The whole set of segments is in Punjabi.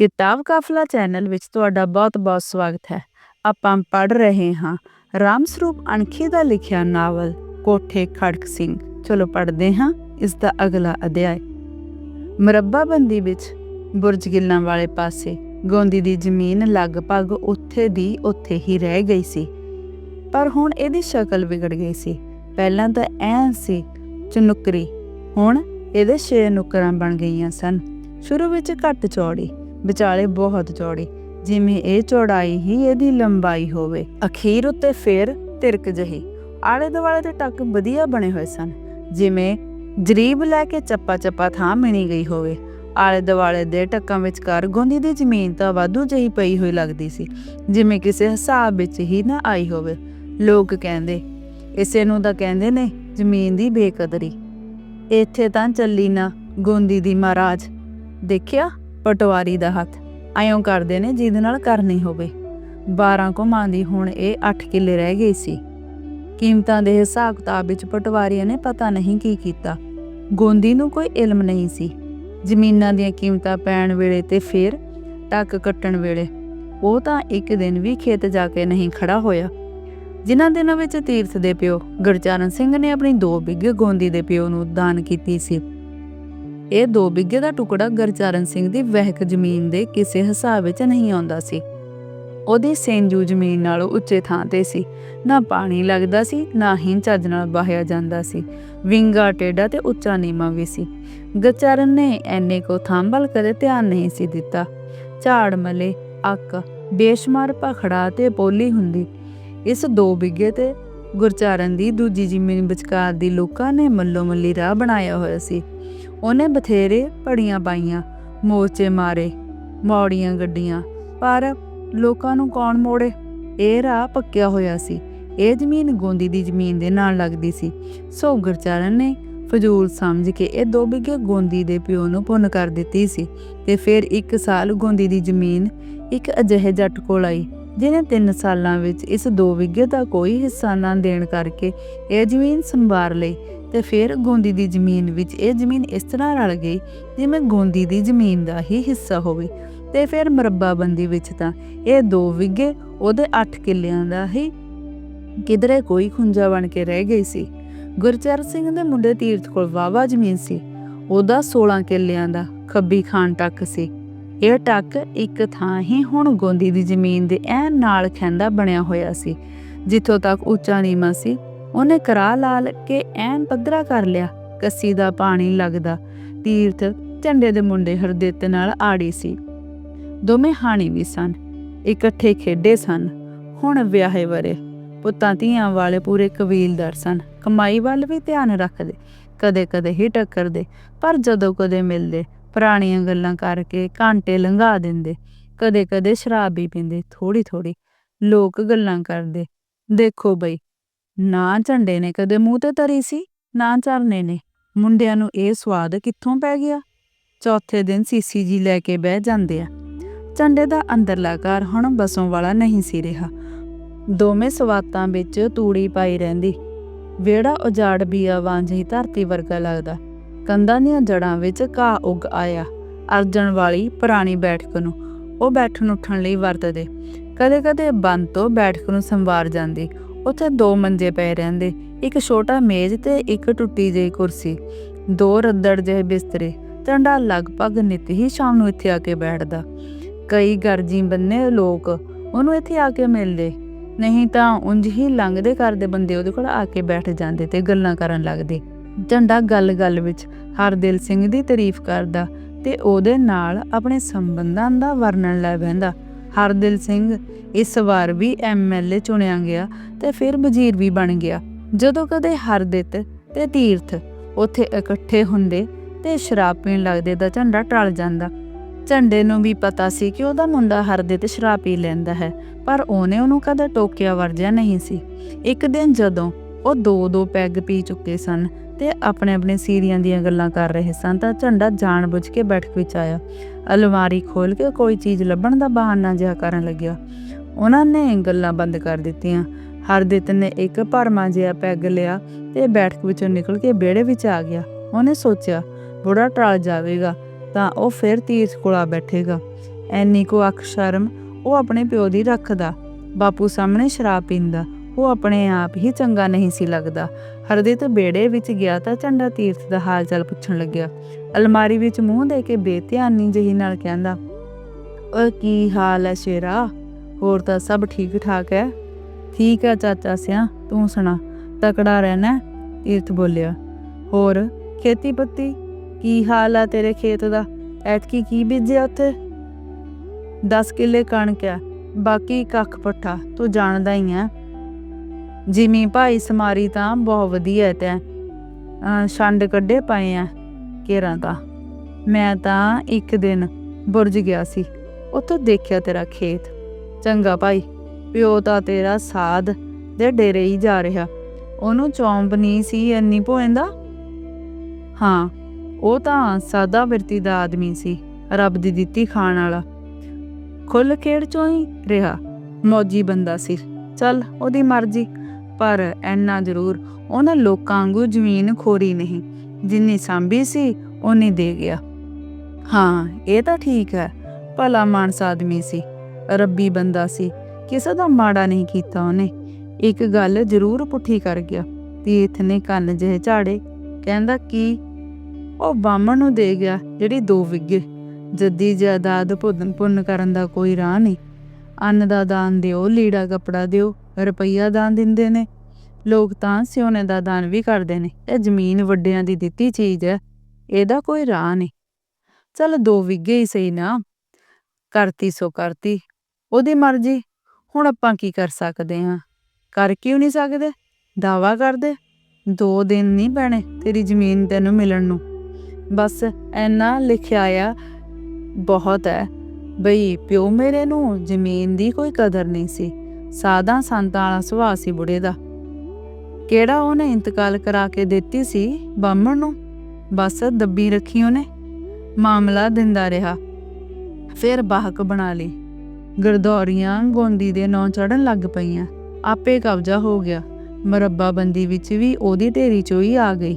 ਕਿਤਾਬ ਕਾਫਲਾ ਚੈਨਲ ਵਿੱਚ ਤੁਹਾਡਾ ਬਹੁਤ-ਬਹੁਤ ਸਵਾਗਤ ਹੈ। ਆਪਾਂ ਪੜ੍ਹ ਰਹੇ ਹਾਂ ਰਾਮ ਸਰੂਪ ਅਣਖੀ ਦਾ ਲਿਖਿਆ ਨਾਵਲ ਕੋਠੇ ਖੜਕ ਸਿੰਘ। ਚਲੋ ਪੜ੍ਹਦੇ ਹਾਂ ਇਸ ਦਾ ਅਗਲਾ ਅਧਿਆਇ। ਮਰੱਬਾਬੰਦੀ ਵਿੱਚ ਬੁਰਜ ਗਿੱਲਾਂ ਵਾਲੇ ਪਾਸੇ ਗੋਂਦੀ ਦੀ ਜ਼ਮੀਨ ਲਗਭਗ ਉੱਥੇ ਦੀ ਉੱਥੇ ਹੀ ਰਹਿ ਗਈ ਸੀ। ਪਰ ਹੁਣ ਇਹਦੀ ਸ਼ਕਲ ਵਿਗੜ ਗਈ ਸੀ। ਪਹਿਲਾਂ ਤਾਂ ਐਂ ਸੀ ਚਨੁਕਰੀ ਹੁਣ ਇਹਦੇ ਛੇ ਨੁਕਰਾਂ ਬਣ ਗਈਆਂ ਸਨ। ਸ਼ੁਰੂ ਵਿੱਚ ਘੱਟ ਚੌੜੀ ਵਿਚਾਲੇ ਬਹੁਤ ਚੌੜੀ। ਜਿਵੇਂ ਇਹ ਚੌੜਾਈ ਹੀ ਇਹਦੀ ਲੰਬਾਈ ਹੋਵੇ। ਅਖੀਰ ਉੱਤੇ ਫੇਰ ਤਿਰਕ ਜਹੀ। ਆਲੇ ਦੁਆਲੇ ਦੇ ਟੱਕ ਵਧੀਆ ਬਣੇ ਹੋਏ ਸਨ। ਜਿਵੇਂ ਜਰੀਬ ਲੈ ਕੇ ਚੱਪਾ ਚੱਪਾ ਥਾਂ ਮਿਣੀ ਗਈ ਹੋਵੇ। ਆਲੇ ਦੁਆਲੇ ਦੇ ਟੱਕਾਂ ਵਿਚਕਾਰ ਗੋਂਦੀ ਦੀ ਜ਼ਮੀਨ ਤਾਂ ਵਾਧੂ ਜਹੀ ਪਈ ਹੋਈ ਲੱਗਦੀ ਸੀ। ਜਿਵੇਂ ਕਿਸੇ ਹਿਸਾਬ ਵਿੱਚ ਹੀ ਨਾ ਆਈ ਹੋਵੇ। ਲੋਕ ਕਹਿੰਦੇ, ਇਸੇ ਨੂੰ ਤਾਂ ਕਹਿੰਦੇ ਨੇ ਜ਼ਮੀਨ ਦੀ ਬੇਕਦਰੀ। ਇੱਥੇ ਤਾਂ ਚੱਲੀ ਨਾ ਗੋਂਦੀ ਦੀ ਮਹਾਰਾਜ। ਦੇਖਿਆ? ਪਟਵਾਰੀ ਦਾ ਹੱਥ। ਐਂ ਕਰਦੇ ਨੇ ਜਿਹਦੇ ਨਾਲ ਕਰਨੀ ਹੋਵੇ। 12 ਘੁਮਾਂ ਦੀ ਹੁਣ ਇਹ 8 ਕਿੱਲੇ ਰਹਿ ਗਈ ਸੀ। ਕੀਮਤਾਂ ਦੇ ਹਿਸਾਬ ਕਿਤਾਬ ਵਿੱਚ ਪਟਵਾਰੀਆਂ ਨੇ ਪਤਾ ਨਹੀਂ ਕੀ ਕੀਤਾ। ਗੋਂਦੀ ਨੂੰ ਕੋਈ ਇਲਮ ਨਹੀਂ ਸੀ। ਜ਼ਮੀਨਾਂ ਦੀਆਂ ਕੀਮਤਾਂ ਪੈਣ ਵੇਲੇ ਤੇ ਫੇਰ ਟੱਕ ਕੱਟਣ ਵੇਲੇ ਉਹ ਤਾਂ ਇੱਕ ਦਿਨ ਵੀ ਖੇਤ ਜਾ ਕੇ ਨਹੀਂ ਖੜਾ ਹੋਇਆ। ਜਿਨ੍ਹਾਂ ਦਿਨਾਂ ਵਿੱਚ ਤੀਰਥ ਦੇ ਪਿਓ ਗੁਰਚਰਨ ਸਿੰਘ ਨੇ ਆਪਣੀ 2 ਬਿੱਗੇ ਗੋਂਦੀ ਦੇ ਪਿਓ ਨੂੰ ਦਾਨ ਕੀਤੀ ਸੀ। ਇਹ 2 ਬਿੱਗੇ ਦਾ ਟੁਕੜਾ ਗੁਰਚਰਨ ਸਿੰਘ ਦੀ ਵਹਿਕ ਜ਼ਮੀਨ ਦੇ ਕਿਸੇ ਹਿਸਾਬ ਵਿੱਚ ਨਹੀਂ ਆਉਂਦਾ ਸੀ। ਉਹਦੀ ਸੇਂਜੂ ਜ਼ਮੀਨ ਨਾਲੋਂ ਉੱਚੇ ਥਾਂ ਤੇ ਸੀ। ਨਾ ਪਾਣੀ ਲੱਗਦਾ ਸੀ, ਨਾ ਹੀ ਚੱਜ ਨਾਲ ਬਾਹਿਆ ਜਾਂਦਾ ਸੀ। ਵਿੰਗਾ ਟੇਡਾ ਤੇ ਉੱਚਾ ਨੀਮਾ ਵੀ ਸੀ। ਗੁਰਚਰਨ ਨੇ ਐਨੇ ਕੋ ਥਾਂਬਲ ਕਦੇ ਧਿਆਨ ਨਹੀਂ ਸੀ ਦਿੱਤਾ। ਝਾੜ ਮਲੇ, ਅੱਕ, ਬੇਸ਼ਮਾਰ ਪਖੜਾ ਤੇ ਪੋਲੀ ਹੁੰਦੀ। ਇਸ ਦੋ ਬਿੱਗੇ ਤੇ ਗੁਰਚਰਨ ਦੀ ਦੂਜੀ ਜ਼ਮੀਨ ਵਿਚਕਾਰ ਦੀ ਲੋਕਾਂ ਨੇ ਮੱਲੋ ਮੱਲੀ ਰਾਹ ਬਣਾਇਆ ਹੋਇਆ ਸੀ। ਉਹਨੇ ਬਥੇਰੇ ਪੜੀਆਂ ਪਾਈਆਂ, ਮੋਰਚੇ ਮਾਰੇ, ਮੌੜੀਆਂ ਗੱਡੀਆਂ, ਪਰ ਲੋਕਾਂ ਨੂੰ ਕੌਣ ਮੋੜੇ? ਇਹ ਰਾਹ ਪੱਕਿਆ ਹੋਇਆ ਸੀ। ਇਹ ਜ਼ਮੀਨ ਗੋਂਦੀ ਦੀ ਜ਼ਮੀਨ ਦੇ ਨਾਲ ਲੱਗਦੀ ਸੀ। ਸੋ ਗੁਰਚਰਨ ਨੇ ਫਜ਼ੂਲ ਸਮਝ ਕੇ ਇਹ ਦੋ ਬਿੱਗੇ ਗੋਂਦੀ ਦੇ ਪਿਓ ਨੂੰ ਪੁੰਨ ਕਰ ਦਿੱਤੀ ਸੀ ਤੇ ਫਿਰ ਇੱਕ ਸਾਲ ਗੋਂਦੀ ਦੀ ਜ਼ਮੀਨ ਇੱਕ ਅਜਿਹੇ ਜੱਟ ਕੋਲ ਆਈ। ਜਿਹਨੇ 3 ਸਾਲਾਂ ਵਿੱਚ ਇਸ ਦੋ ਵਿਗੇ ਦਾ ਕੋਈ ਹਿੱਸਾ ਨਾ ਦੇਣ ਕਰਕੇ ਇਹ ਜ਼ਮੀਨ ਸੰਭਾਰ ਲਈ ਤੇ ਫਿਰ ਗੋਂਦੀ ਦੀ ਜ਼ਮੀਨ ਵਿੱਚ ਇਹ ਜ਼ਮੀਨ ਇਸ ਤਰ੍ਹਾਂ ਰਲ ਗਈ ਜਿਵੇਂ ਗੋਂਦੀ ਦੀ ਜ਼ਮੀਨ ਦਾ ਹੀ ਹਿੱਸਾ ਹੋਵੇ। ਤੇ ਫਿਰ ਮਰੱਬਾਬੰਦੀ ਵਿੱਚ ਤਾਂ ਇਹ ਦੋ ਵਿਗੇ ਉਹਦੇ 8 ਕਿੱਲਿਆਂ ਦਾ ਹੀ ਕਿਧਰੇ ਕੋਈ ਖੁੰਝਾ ਬਣ ਕੇ ਰਹਿ ਗਈ ਸੀ। ਗੁਰਚਰਨ ਸਿੰਘ ਦੇ ਮੁੰਡੇ ਤੀਰਥ ਕੋਲ ਵਾਵਾ ਜ਼ਮੀਨ ਸੀ। ਉਹਦਾ 16 ਕਿੱਲਿਆਂ ਦਾ ਖੱਬੀ ਖਾਨ ਤੱਕ ਸੀ। ਇਹ ਟੱਕ ਇੱਕ ਥਾਂ ਹੀ ਹੁਣ ਗੋਂਦੀ ਦੀ ਜ਼ਮੀਨ ਦੇ ਐਨ ਨਾਲ ਖੈਂਦਾ ਬਣਿਆ ਹੋਇਆ ਸੀ, ਜਿੱਥੋਂ ਤੱਕ ਉੱਚਾ ਨੀਮਾ ਸੀ। ਉਹਨੇ ਕਰਾ ਲਾਲ ਕੇ ਐਨ ਪੱਧਰਾ ਕਰ ਲਿਆ, ਕੱਸੀ ਦਾ ਪਾਣੀ ਲੱਗਦਾ। ਤੀਰਥ ਝੰਡੇ ਦੇ ਮੁੰਡੇ ਹਰਦਿੱਤ ਨਾਲ ਆੜੀ ਸੀ। ਦੋਵੇਂ ਹਾਣੀ ਵੀ ਸਨ, ਇਕੱਠੇ ਖੇਡੇ ਸਨ। ਹੁਣ ਵਿਆਹੇ ਵਰੇ, ਪੁੱਤਾਂ ਧੀਆਂ ਵਾਲੇ ਪੂਰੇ ਕਬੀਲਦਾਰ ਸਨ। ਕਮਾਈ ਵੱਲ ਵੀ ਧਿਆਨ ਰੱਖਦੇ ਕਦੇ ਕਦੇ ਹੀ ਟੱਕਰਦੇ, ਪਰ ਜਦੋਂ ਕਦੇ ਮਿਲਦੇ ਪੁਰਾਣੀਆਂ ਗੱਲਾਂ ਕਰਕੇ ਘੰਟੇ ਲੰਘਾ ਦਿੰਦੇ। ਕਦੇ ਕਦੇ ਸ਼ਰਾਬ ਵੀ ਪੀਂਦੇ ਥੋੜੀ ਥੋੜੀ ਲੋਕ ਗੱਲਾਂ ਕਰਦੇ, ਦੇਖੋ ਬਈ, ਨਾ ਝੰਡੇ ਨੇ ਕਦੇ ਮੂੰਹ ਤੇ ਤਰੀ ਸੀ, ਨਾ ਝਰਨੇ ਨੇ। ਮੁੰਡਿਆਂ ਨੂੰ ਇਹ ਸਵਾਦ ਕਿੱਥੋਂ ਪੈ ਗਿਆ? ਚੌਥੇ ਦਿਨ ਸੀਸੀ ਜੀ ਲੈ ਕੇ ਬਹਿ ਜਾਂਦੇ ਆ। ਝੰਡੇ ਦਾ ਅੰਦਰਲਾ ਘਰ ਹੁਣ ਬਸੋਂ ਵਾਲਾ ਨਹੀਂ ਸੀ ਰਿਹਾ। ਦੋਵੇਂ ਸਵਾਤਾਂ ਵਿੱਚ ਤੂੜੀ ਪਾਈ ਰਹਿੰਦੀ। ਵਿਹੜਾ ਉਜਾੜ ਬੀਆ ਵਾਂਝੀ ਧਰਤੀ ਵਰਗਾ ਲੱਗਦਾ। ਕੰਧਾਂ ਦੀਆਂ ਜੜਾਂ ਵਿੱਚ ਘਾਹ ਉੱਗ ਆਇਆ। ਅਰਜਣ ਵਾਲੀ ਪੁਰਾਣੀ ਬੈਠਕ ਨੂੰ, ਉਹ ਬੈਠਣ ਉੱਠਣ ਲਈ ਵਰਤਦੇ। ਕਦੇ-ਕਦੇ ਬੰਦ ਤੋਂ ਬੈਠਕ ਨੂੰ ਸੰਵਾਰ ਜਾਂਦੀ। ਉੱਥੇ ਦੋ ਮੰਜੇ ਪਏ ਰਹਿੰਦੇ, ਇੱਕ ਛੋਟਾ ਮੇਜ਼ ਤੇ ਇੱਕ ਟੁੱਟੀ ਜਿਹੀ ਕੁਰਸੀ। ਦੋ ਰੱਦੜ ਜਿਹੇ ਬਿਸਤਰੇ ਟੰਡਾ ਲਗਭਗ ਨਿਤ ਹੀ ਸ਼ਾਮ ਨੂੰ ਇੱਥੇ ਆ ਕੇ ਬੈਠਦਾ। ਕਈ ਗਰਜੀ ਬੰਨੇ ਲੋਕ ਉਹਨੂੰ ਇੱਥੇ ਆ ਕੇ ਮਿਲਦੇ। ਨਹੀਂ ਤਾਂ ਉਂਝ ਹੀ ਲੰਘਦੇ ਕਰਦੇ ਬੰਦੇ ਉਹਦੇ ਕੋਲ ਆ ਕੇ ਬੈਠ ਜਾਂਦੇ ਤੇ ਗੱਲਾਂ ਕਰਨ ਲੱਗਦੇ। ਝੰਡਾ ਗੱਲ-ਗੱਲ ਵਿੱਚ ਹਰਦਿਲ ਸਿੰਘ ਦੀ ਤਾਰੀਫ ਕਰਦਾ ਤੇ ਉਹਦੇ ਨਾਲ ਆਪਣੇ ਸੰਬੰਧਾਂ ਦਾ ਵਰਣਨ ਲੈ ਬਹਿੰਦਾ। ਹਰਦਿਲ ਸਿੰਘ ਇਸ ਵਾਰ ਵੀ ਐਮਐਲਏ ਚੁਣਿਆ ਗਿਆ ਤੇ ਫਿਰ ਵਜ਼ੀਰ ਵੀ ਬਣ ਗਿਆ। ਜਦੋਂ ਕਦੇ ਹਰਦਿਤ ਤੇ ਤੀਰਥ ਉੱਥੇ ਇਕੱਠੇ ਹੁੰਦੇ ਤੇ ਸ਼ਰਾਬ ਪੀਣ ਲੱਗਦੇ ਦਾ ਝੰਡਾ ਟਲ ਜਾਂਦਾ। ਝੰਡੇ ਨੂੰ ਵੀ ਪਤਾ ਸੀ ਕਿ ਉਹਦਾ ਮੁੰਡਾ ਹਰਦਿਤ ਸ਼ਰਾਬ ਪੀ ਲੈਂਦਾ ਹੈ, ਪਰ ਉਹਨੇ ਉਹਨੂੰ ਕਦੇ ਟੋਕਿਆ ਵਰਜਿਆ ਨਹੀਂ ਸੀ। ਇੱਕ ਦਿਨ ਜਦੋਂ ਉਹ ਦੋ ਦੋ ਪੈਗ ਪੀ ਚੁੱਕੇ ਸਨ ਤੇ ਆਪਣੇ ਆਪਣੇ ਸੀਰੀਆਂ ਦੀਆਂ ਗੱਲਾਂ ਕਰ ਰਹੇ ਸਨ ਤਾਂ ਝੰਡਾ ਜਾਣਬੁੱਝ ਕੇ ਬੈਠਕ ਵਿੱਚ ਆਇਆ। ਅਲਮਾਰੀ ਖੋਲ ਕੇ ਕੋਈ ਚੀਜ਼ ਲੱਭਣ ਦਾ ਬਹਾਨਾ ਜਿਹਾ ਕਰਨ ਲੱਗਿਆ। ਉਹਨਾਂ ਨੇ ਗੱਲਾਂ ਬੰਦ ਕਰ ਦਿੱਤੀਆਂ। ਹਰਦਿਤ ਨੇ ਇੱਕ ਭਰਮਾ ਜਿਹਾ ਪੈਗ ਲਿਆ ਤੇ ਬੈਠਕ ਵਿੱਚੋਂ ਨਿਕਲ ਕੇ ਵਿਹੜੇ ਵਿੱਚ ਆ ਗਿਆ। ਉਹਨੇ ਸੋਚਿਆ, ਬੁੜਾ ਟਲ ਜਾਵੇਗਾ ਤਾਂ ਉਹ ਫਿਰ ਤੀਰਥ ਕੋਲਾ ਬੈਠੇਗਾ। ਐਨੀ ਕੋ ਅੱਖ ਸ਼ਰਮ ਉਹ ਆਪਣੇ ਪਿਓ ਦੀ ਰੱਖਦਾ। ਬਾਪੂ ਸਾਹਮਣੇ ਸ਼ਰਾਬ ਪੀਂਦਾ। ਉਹ ਆਪਣੇ ਆਪ ਹੀ ਚੰਗਾ ਨਹੀਂ ਸੀ ਲੱਗਦਾ। ਹਰਦਿਤ ਬੇੜੇ ਵਿੱਚ ਗਿਆ ਤਾਂ ਝੰਡਾ ਤੀਰਥ ਦਾ ਹਾਲ ਚਾਲ ਪੁੱਛਣ ਲੱਗਿਆ। ਅਲਮਾਰੀ ਵਿੱਚ ਮੂੰਹ ਦੇ ਕੇ ਬੇਧਿਆਨੀ ਜਹੀ ਨਾਲ ਕਹਿੰਦਾ, ਓਏ, ਕੀ ਹਾਲ ਹੈ ਸ਼ੇਰਾ? ਹੋਰ ਤਾਂ ਸਭ ਠੀਕ ਠਾਕ ਹੈ ਠੀਕ ਹੈ ਚਾਚਾ ਸਿਆ, ਤੂੰ ਸੁਣਾ, ਤਕੜਾ ਰਹਿਣਾ? ਤੀਰਥ ਬੋਲਿਆ। ਹੋਰ ਖੇਤੀ ਪੱਤੀ ਕੀ ਹਾਲ ਆ ਤੇਰੇ ਖੇਤ ਦਾ? ਐਤਕੀ ਕੀ ਬੀਜਿਆ ਉੱਥੇ? 10 ਕਿੱਲੇ ਕਣਕ ਆ ਬਾਕੀ ਕੱਖ ਪੱਠਾ, ਤੂੰ ਜਾਣਦਾ ਹੀ ਆ ਜਿਮੀ ਭਾਈ ਸਮਾਰੀ ਤਾਂ ਬਹੁਤ ਵਧੀਆ ਤੈਂ। ਛੰਡ ਕੱਢੇ ਪਏ ਆ ਕੇਰਾਂ ਤਾਂ ਮੈਂ ਤਾਂ ਇੱਕ ਦਿਨ ਬੁਰਜ ਗਿਆ ਸੀ, ਉੱਥੋਂ ਦੇਖਿਆ ਤੇਰਾ ਖੇਤ। ਚੰਗਾ ਭਾਈ, ਪਿਓ ਤਾਂ ਤੇਰਾ ਸਾਧ ਦੇ ਡੇਰੇ ਹੀ ਜਾ ਰਿਹਾ। ਉਹਨੂੰ ਚੌਂਪ ਨਹੀਂ ਸੀ ਇੰਨੀ ਭੋਇੰਦਾ ਹਾਂ, ਉਹ ਤਾਂ ਸਾਦਾ ਬਿਰਤੀ ਦਾ ਆਦਮੀ ਸੀ, ਰੱਬ ਦੀ ਦਿੱਤੀ ਖਾਣ ਵਾਲਾ। ਖੁੱਲ ਖੇੜ ਚੋਂ ਹੀ ਰਿਹਾ, ਮੌਜੀ ਬੰਦਾ ਸੀ। ਚੱਲ, ਉਹਦੀ ਮਰਜ਼ੀ। ਪਰ ਐਨਾ ਜ਼ਰੂਰ ਉਹਨਾਂ ਲੋਕਾਂ ਵਾਂਗੂ ਜ਼ਮੀਨ ਖੋਰੀ ਨਹੀਂ, ਜਿੰਨੀ ਸਾਂਭੀ ਸੀ ਉਨੀ ਦੇ ਗਿਆ। ਹਾਂ, ਇਹ ਤਾਂ ਠੀਕ ਹੈ, ਭਲਾ ਮਾਨਸ ਆਦਮੀ ਸੀ, ਰੱਬੀ ਬੰਦਾ ਸੀ, ਕਿਸੇ ਦਾ ਮਾੜਾ ਨਹੀਂ ਕੀਤਾ ਉਹਨੇ। ਇੱਕ ਗੱਲ ਜ਼ਰੂਰ ਪੁੱਠੀ ਕਰ ਗਿਆ, ਤੀਰਥ ਨੇ ਕੰਨ ਜਿਹੇ ਝਾੜੇ, ਕਹਿੰਦਾ ਕੀ? ਉਹ ਬਾਮਣ ਨੂੰ ਦੇ ਗਿਆ ਜਿਹੜੀ ਦੋ ਵਿਗੇ ਜੱਦੀ ਜਾਇਦਾਦ ਭੁੰਨ ਭੁੰਨ ਕਰਨ ਦਾ ਕੋਈ ਰਾਹ ਨਹੀਂ। ਅੰਨ ਦਾ ਦਾਨ ਦਿਓ, ਲੀੜਾ ਕਪੜਾ ਦਿਓ, ਰੁਪਈਆ ਦਾਨ ਦਿੰਦੇ ਨੇ। ਲੋਕ ਤਾਂ ਸਿਉਨੇ ਦਾ ਦਾਨ ਵੀ ਕਰਦੇ ਨੇ। ਇਹ ਜ਼ਮੀਨ ਵੱਡਿਆਂ ਦੀ ਦਿੱਤੀ ਚੀਜ਼ ਹੈ, ਇਹਦਾ ਕੋਈ ਰਾਹ ਨਹੀਂ। ਚਲ ਦੋ ਵਿਗੇ ਹੀ ਸਹੀ ਨਾ, ਕਰਤੀ ਸੋ ਕਰਤੀ, ਉਹਦੀ ਮਰਜ਼ੀ। ਹੁਣ ਆਪਾਂ ਕੀ ਕਰ ਸਕਦੇ ਹਾਂ? ਕਰ ਕਿਉਂ ਨਹੀਂ ਸਕਦੇ? ਦਾਵਾ ਕਰਦੇ, ਦੋ ਦਿਨ ਨਹੀਂ ਪੈਣੇ ਤੇਰੀ ਜ਼ਮੀਨ ਤੈਨੂੰ ਮਿਲਣ ਨੂੰ। ਬਸ ਐਨਾ ਲਿਖਿਆ ਆ, ਬਹੁਤ ਹੈ। ਬਈ ਪਿਓ ਮੇਰੇ ਨੂੰ ਜ਼ਮੀਨ ਦੀ ਕੋਈ ਕਦਰ ਨਹੀਂ ਸੀ। ਸਾਦਾ ਸੰਤਾਂ ਵਾਲਾ ਸੁਭਾਅ ਸੀ ਬੁੜੇ ਦਾ। ਕਿਹੜਾ ਉਹਨੇ ਇੰਤਕਾਲ ਕਰਾ ਕੇ ਦਿੱਤੀ ਸੀ ਬਾਹਮਣ ਨੂੰ? ਬਸ ਦੱਬੀ ਰੱਖੀ ਉਹਨੇ। ਮਾਮਲਾ ਦਿੰਦਾ ਰਿਹਾ। ਫਿਰ ਬਾਹਕ ਬਣਾ ਲਈ। ਗਰਦੌਰੀਆਂ ਗੋਂਦੀ ਦੇ ਨਾਂ ਚੜਨ ਲੱਗ ਪਈਆਂ। ਆਪੇ ਕਬਜ਼ਾ ਹੋ ਗਿਆ। ਮਰੱਬਾ ਬੰਦੀ ਵਿੱਚ ਵੀ ਉਹਦੀ ਢੇਰੀ ਚੋਈ ਆ ਗਈ।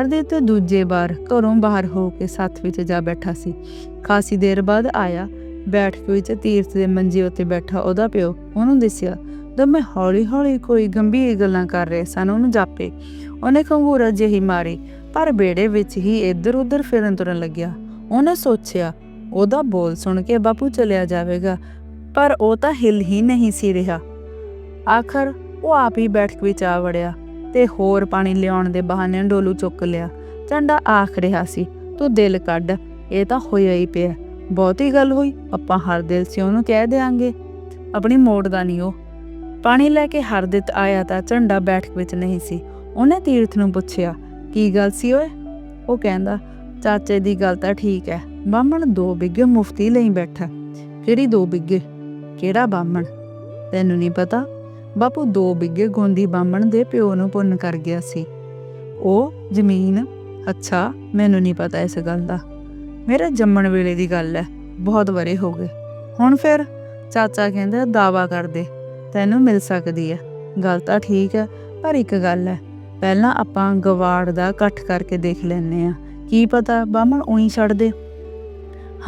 ਹਰਦੇਵ ਤੇ ਦੂਜੇ ਵਾਰ ਘਰੋਂ ਬਾਹਰ ਹੋ ਕੇ ਸੱਥ ਵਿੱਚ ਜਾ ਬੈਠਾ ਸੀ। ਖਾਸੀ ਦੇਰ ਬਾਅਦ ਆਇਆ। ਬੈਠਕ ਵਿੱਚ ਤੀਰਥ ਦੇ ਮੰਜੇ ਉੱਤੇ ਬੈਠਾ ਉਹਦਾ ਪਿਓ। ਉਹਨੂੰ ਦਿਸਿਆ ਤਾਂ ਮੈਂ ਹੌਲੀ ਹੌਲੀ ਕੋਈ ਗੰਭੀਰ ਗੱਲਾਂ ਕਰ ਰਹੇ ਸਨ ਉਹਨੂੰ ਜਾਪੇ। ਉਹਨੇ ਖੰਗੂਰਾ ਜਿਹੀ ਮਾਰੀ, ਪਰ ਬੇੜੇ ਵਿੱਚ ਹੀ ਇੱਧਰ ਉੱਧਰ ਫਿਰਨ ਤੁਰਨ ਲੱਗਿਆ। ਉਹਨੇ ਸੋਚਿਆ, ਉਹਦਾ ਬੋਲ ਸੁਣ ਕੇ ਬਾਪੂ ਚਲਿਆ ਜਾਵੇਗਾ, ਪਰ ਉਹ ਤਾਂ ਹਿਲ ਹੀ ਨਹੀਂ ਸੀ ਰਿਹਾ। ਆਖਰ ਉਹ ਆਪ ਹੀ ਬੈਠਕ ਵਿੱਚ ਆ ਵੜਿਆ ਤੇ ਹੋਰ ਪਾਣੀ ਲਿਆਉਣ ਦੇ ਬਹਾਨੇ ਡੋਲੂ ਚੁੱਕ ਲਿਆ। ਝੰਡਾ ਆਖ ਰਿਹਾ ਸੀ, ਤੂੰ ਦਿਲ ਕੱਢ, ਇਹ ਤਾਂ ਹੋਇਆ ਹੀ ਪਿਆ। ਬਹੁਤੀ ਗੱਲ ਹੋਈ, ਆਪਾਂ ਹਰ ਦਿਲ ਨੂੰ ਕਹਿ ਦੇਾਂਗੇ ਆਪਣੀ ਮੋੜ ਨਹੀਂ ਉਹ। ਪਾਣੀ ਲੈ ਕੇ ਹਰਦਿਤ ਆਇਆ ਤਾਂ ਝੰਡਾ ਬੈਠਕ ਵਿੱਚ ਨਹੀਂ ਸੀ। ਉਹਨੇ ਤੀਰਥ ਨੂੰ ਪੁੱਛਿਆ, ਕੀ ਗੱਲ ਸੀ ਓਏ? ਉਹ ਕਹਿੰਦਾ, ਚਾਚੇ ਦੀ ਗੱਲ ਤਾਂ ਠੀਕ ਹੈ ਬਾਹਮਣ ਦੋ ਬਿੱਗੇ ਮੁਫਤੀ ਲਈ ਬੈਠਾ। ਕਿਹੜੀ ਦੋ ਬਿੱਗੇ? ਕਿਹੜਾ ਬਾਹਮਣ? ਤੈਨੂੰ ਨਹੀਂ ਪਤਾ? ਬਾਪੂ ਦੋ ਬਿੱਗੇ ਗੋਂਦੀ ਬਾਹਮਣ ਦੇ ਪਿਓ ਨੂੰ ਪੁੰਨ ਕਰ ਗਿਆ ਸੀ। ਉਹ ਜ਼ਮੀਨ? ਅੱਛਾ, ਮੈਨੂੰ ਨਹੀਂ ਪਤਾ ਇਸ ਗੱਲ ਦਾ। ਮੇਰੇ ਜੰਮਣ ਵੇਲੇ ਦੀ ਗੱਲ ਹੈ ਬਹੁਤ ਵਰੇ ਹੋ ਗਏ। ਹੁਣ ਫਿਰ ਚਾਚਾ ਕਹਿੰਦਾ ਦਾਵਾ ਕਰ ਦੇ, ਤੈਨੂੰ ਮਿਲ ਸਕਦੀ ਹੈ ਗੱਲ ਤਾਂ ਠੀਕ ਹੈ ਪਰ ਇੱਕ ਗੱਲ ਹੈ ਪਹਿਲਾਂ ਆਪਾਂ ਗਵਾੜ ਦਾ ਇਕੱਠ ਕਰਕੇ ਦੇਖ ਲੈਨੇ ਆ। ਕੀ ਪਤਾ, ਬਾਹਮਣ ਉਹੀ ਛੱਡ ਦੇ।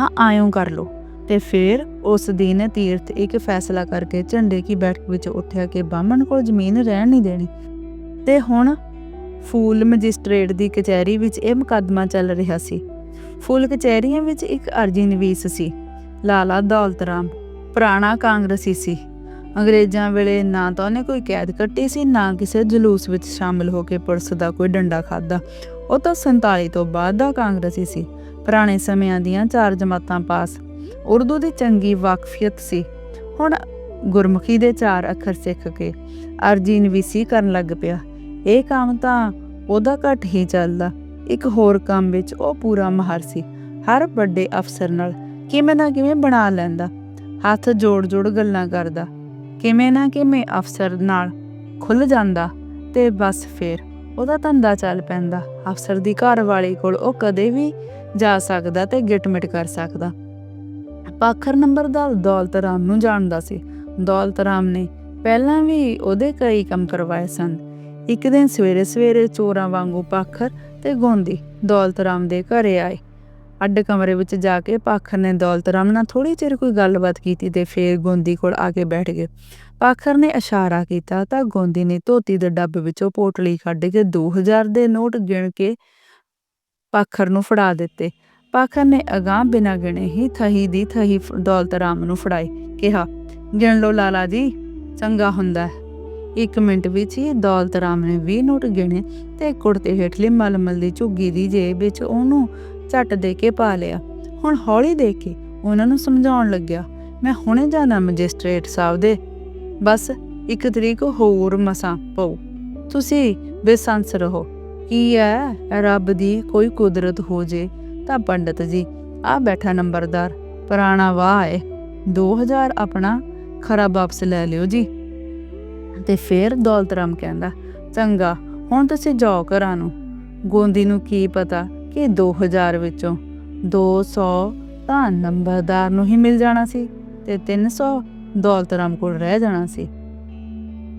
ਹਾਂ ਆਇਓ ਕਰ ਲੋ ਤੇ ਫਿਰ ਉਸ ਦਿਨ ਤੀਰਥ ਇੱਕ ਫੈਸਲਾ ਕਰਕੇ ਝੰਡੇ ਕੀ ਬੈਠਕ ਵਿੱਚ ਉੱਠਿਆ ਕਿ ਬਾਹਮਣ ਕੋਲ ਜ਼ਮੀਨ ਰਹਿਣ ਨਹੀਂ ਦੇਣੀ। ਤੇ ਹੁਣ ਫੂਲ ਮੈਜਿਸਟ੍ਰੇਟ ਦੀ ਕਚਹਿਰੀ ਵਿੱਚ ਇਹ ਮੁਕੱਦਮਾ ਚੱਲ ਰਿਹਾ ਸੀ। ਫੁੱਲ ਕਚਹਿਰੀਆਂ ਵਿੱਚ ਇੱਕ ਅਰਜੀ ਨਵੀਸ ਸੀ। ਲਾਲਾ ਦੌਲਤ ਰਾਮ, ਪੁਰਾਣਾ ਕਾਂਗਰਸੀ ਸੀ। ਅੰਗਰੇਜ਼ਾਂ ਵੇਲੇ ਨਾ ਤਾਂ ਉਹਨੇ ਕੋਈ ਕੈਦ ਕੱਟੀ ਸੀ, ਨਾ ਕਿਸੇ ਜਲੂਸ ਵਿੱਚ ਸ਼ਾਮਲ ਹੋ ਕੇ ਪੁਲਿਸ ਦਾ ਕੋਈ ਡੰਡਾ ਖਾਦਾ ਉਹ ਤਾਂ 47 ਤੋਂ ਬਾਅਦ ਦਾ ਕਾਂਗਰਸੀ ਸੀ। ਪੁਰਾਣੇ ਸਮਿਆਂ ਦੀਆਂ ਚਾਰ ਜਮਾਤਾਂ ਪਾਸ। ਉਰਦੂ ਦੀ ਚੰਗੀ ਵਾਕਫੀਅਤ ਸੀ। ਹੁਣ ਗੁਰਮੁਖੀ ਦੇ ਚਾਰ ਅੱਖਰ ਸਿੱਖ ਕੇ ਅਰਜੀ ਨਵੀਸੀ ਕਰਨ ਲੱਗ ਪਿਆ। ਇਹ ਕੰਮ ਤਾਂ ਉਹਦਾ ਘੱਟ ਹੀ ਚੱਲਦਾ। ਇੱਕ ਹੋਰ ਕੰਮ ਵਿੱਚ ਉਹ ਪੂਰਾ ਮਾਹਰ ਸੀ। ਹਰ ਵੱਡੇ ਅਫਸਰ ਨਾਲ ਕਿਵੇਂ ਨਾ ਕਿਵੇਂ ਬਣਾ ਲੈਂਦਾ, ਹੱਥ ਜੋੜ-ਜੋੜ ਗੱਲਾਂ ਕਰਦਾ, ਕਿਵੇਂ ਨਾ ਕਿਵੇਂ ਅਫਸਰ ਨਾਲ ਖੁੱਲ ਜਾਂਦਾ ਤੇ ਬਸ ਫੇਰ ਉਹਦਾ ਧੰਦਾ ਚੱਲ ਪੈਂਦਾ। ਅਫਸਰ ਦੀ ਘਰ ਵਾਲੀ ਕੋਲ ਉਹ ਕਦੇ ਵੀ ਜਾ ਸਕਦਾ ਤੇ ਗਿਟਮਿਟ ਕਰ ਸਕਦਾ। ਪਾਖਰ ਨੰਬਰ ਦਾ ਦੌਲਤ ਰਾਮ ਨੂੰ ਜਾਣਦਾ ਸੀ। ਦੌਲਤ ਰਾਮ ਨੇ ਪਹਿਲਾਂ ਵੀ ਉਹਦੇ ਕਈ ਕੰਮ ਕਰਵਾਏ ਸਨ। ਇੱਕ ਦਿਨ ਸਵੇਰੇ ਸਵੇਰੇ ਚੋਰਾਂ ਵਾਂਗੂ ਪਾਖਰ ਤੇ ਗੋਂਦੀ ਦੌਲਤ ਰਾਮ ਦੇ ਘਰੇ ਆਏ। ਅੱਡ ਕਮਰੇ ਵਿੱਚ ਜਾ ਕੇ ਪਾਖਰ ਨੇ ਦੌਲਤ ਰਾਮ ਨਾਲ ਥੋੜੀ ਚਿਰ ਕੋਈ ਗੱਲਬਾਤ ਕੀਤੀ ਤੇ ਫੇਰ ਗੋਂਦੀ ਕੋਲ ਆ ਕੇ ਬੈਠ ਗਏ। ਪਾਖਰ ਨੇ ਇਸ਼ਾਰਾ ਕੀਤਾ ਤਾਂ ਗੋਂਦੀ ਨੇ ਧੋਤੀ ਦੇ ਡੱਬ ਵਿੱਚੋਂ ਪੋਟਲੀ ਕੱਢ ਕੇ 2000 ਦੇ ਨੋਟ ਗਿਣ ਕੇ ਪਾਖਰ ਨੂੰ ਫੜਾ ਦਿੱਤੇ। ਪਾਖਰ ਨੇ ਅਗਾਂਹ ਬਿਨਾਂ ਗਿਣੇ ਹੀ ਥਹੀ ਦੀ ਥਹੀ ਦੌਲਤ ਰਾਮ ਨੂੰ ਫੜਾਈ। ਕਿਹਾ, ਗਿਣ ਲਓ ਲਾਲਾ ਜੀ, ਚੰਗਾ ਹੁੰਦਾ ਇੱਕ ਮਿੰਟ ਵਿੱਚ ਹੀ ਦੌਲਤ ਰਾਮ ਨੇ 20 ਨੋਟ ਗਿਣੇ ਤੇ ਕੁੜਤੇ ਹੇਠਲੀ ਮਲਮਲ ਦੀ ਝੁੱਗੀ ਦੀ ਜੇਬ ਵਿੱਚ ਉਹਨੂੰ ਝੱਟ ਦੇ ਕੇ ਪਾ ਲਿਆ। ਹੁਣ ਹੌਲੀ ਦੇ ਕੇ ਉਹਨਾਂ ਨੂੰ ਸਮਝਾਉਣ ਲੱਗਿਆ, ਮੈਂ ਹੁਣੇ ਜਾਣਾ ਮੈਜਿਸਟ੍ਰੇਟ ਸਾਹਿਬ ਦੇ। ਬਸ ਇੱਕ ਤਰੀਕ ਹੋਰ ਮਸਾਂ ਪਊ ਤੁਸੀਂ ਬੇਸੰਸ ਰਹੋ। ਕੀ ਹੈ ਰੱਬ ਦੀ ਕੋਈ ਕੁਦਰਤ ਹੋ ਜੇ ਤਾਂ ਪੰਡਤ ਜੀ, ਆ ਬੈਠਾ ਨੰਬਰਦਾਰ, ਪੁਰਾਣਾ ਵਾਹ ਹੈ 2000 ਆਪਣਾ ਖਰਾ ਵਾਪਸ ਲੈ ਲਿਓ ਜੀ। ਤੇ ਫੇਰ ਦੌਲਤ ਰਾਮ ਕਹਿੰਦਾ, ਚੰਗਾ, ਹੁਣ ਤੁਸੀਂ ਜਾਓ ਘਰਾਂ ਨੂੰ। ਗੋਂਦੀ ਨੂੰ ਕੀ ਪਤਾ ਕਿ 2000 ਵਿੱਚੋਂ 200 ਤਾਂ ਨੰਬਰਦਾਰ ਨੂੰ ਹੀ ਮਿਲ ਜਾਣਾ ਸੀ ਤੇ 300 ਦੌਲਤ ਰਾਮ ਕੋਲ ਰਹਿ ਜਾਣਾ ਸੀ।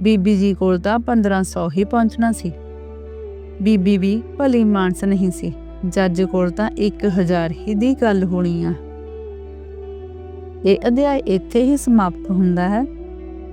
ਬੀਬੀ ਜੀ ਕੋਲ ਤਾਂ 1500 ਹੀ ਪਹੁੰਚਣਾ ਸੀ। ਬੀਬੀ ਵੀ ਭਲੀ ਮਾਨਸ ਨਹੀਂ ਸੀ, ਜੱਜ ਕੋਲ ਤਾਂ 1000 ਹੀ ਦੀ ਗੱਲ ਹੋਣੀ ਆ। ਇਹ ਅਧਿਆਇ ਇੱਥੇ ਹੀ ਸਮਾਪਤ ਹੁੰਦਾ ਹੈ।